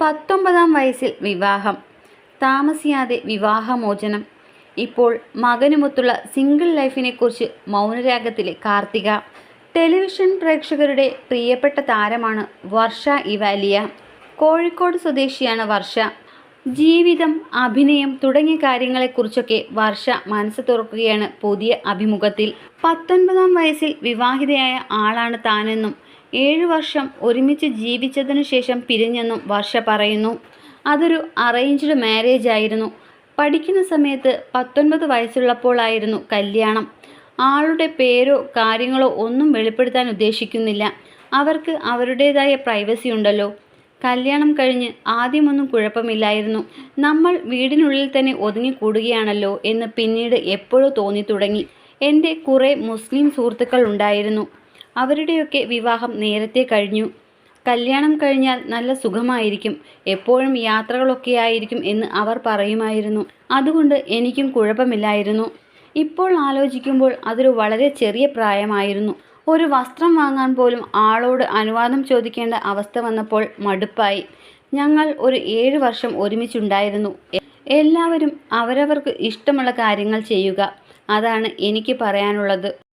പത്തൊമ്പതാം വയസ്സിൽ വിവാഹം. താമസിയാതെ വിവാഹമോചനം. ഇപ്പോൾ മകനുമൊത്തുള്ള സിംഗിൾ ലൈഫിനെക്കുറിച്ച് മൗനരാഗത്തിലെ കാർത്തിക. ടെലിവിഷൻ പ്രേക്ഷകരുടെ പ്രിയപ്പെട്ട താരമാണ് വർഷ ഇവാലിയ. കോഴിക്കോട് സ്വദേശിയാണ് വർഷ. ജീവിതം അഭിനയം തുടങ്ങിയ കാര്യങ്ങളെക്കുറിച്ചൊക്കെ വർഷ മനസ്സ് തുറക്കുകയാണ് പുതിയ അഭിമുഖത്തിൽ. പത്തൊൻപതാം വയസ്സിൽ വിവാഹിതയായ ആളാണ് താനെന്നും ഏഴു വർഷം ഒരുമിച്ച് ജീവിച്ചതിനു ശേഷം പിരിഞ്ഞെന്നും വർഷ പറയുന്നു. അതൊരു അറേഞ്ച്ഡ് മാരേജ് ആയിരുന്നു. പഠിക്കുന്ന സമയത്ത് പത്തൊൻപത് വയസ്സുള്ളപ്പോഴായിരുന്നു കല്യാണം. ആളുടെ പേരോ കാര്യങ്ങളോ ഒന്നും വെളിപ്പെടുത്താൻ ഉദ്ദേശിക്കുന്നില്ല. അവർക്ക് അവരുടേതായ പ്രൈവസി ഉണ്ടല്ലോ. കല്യാണം കഴിഞ്ഞ് ആദ്യമൊന്നും കുഴപ്പമില്ലായിരുന്നു. നമ്മൾ വീടിനുള്ളിൽ തന്നെ ഒതുങ്ങിക്കൂടുകയാണല്ലോ എന്ന് പിന്നീട് എപ്പോഴോ തോന്നി തുടങ്ങി എന്റെ കുറേ മുസ്ലിം സുഹൃത്തുക്കൾ ഉണ്ടായിരുന്നു. അവരുടെയൊക്കെ വിവാഹം നേരത്തെ കഴിഞ്ഞു. കല്യാണം കഴിഞ്ഞാൽ നല്ല സുഖമായിരിക്കും. എപ്പോഴും യാത്രകളൊക്കെ ആയിരിക്കും എന്ന് അവർ പറയുമായിരുന്നു. അതുകൊണ്ട് എനിക്കും കുഴപ്പമില്ലായിരുന്നു. ഇപ്പോൾ ആലോചിക്കുമ്പോൾ അതൊരു വളരെ ചെറിയ പ്രായമായിരുന്നു. ഒരു വസ്ത്രം വാങ്ങാൻ പോലും ആളോട് അനുവാദം ചോദിക്കേണ്ട അവസ്ഥ വന്നപ്പോൾ മടുപ്പായി. ഞങ്ങൾ ഒരു ഏഴ് വർഷം ഒരുമിച്ചുണ്ടായിരുന്നു. എല്ലാവരും അവരവർക്ക് ഇഷ്ടമുള്ള കാര്യങ്ങൾ ചെയ്യുക. അതാണ് എനിക്ക് പറയാനുള്ളത്.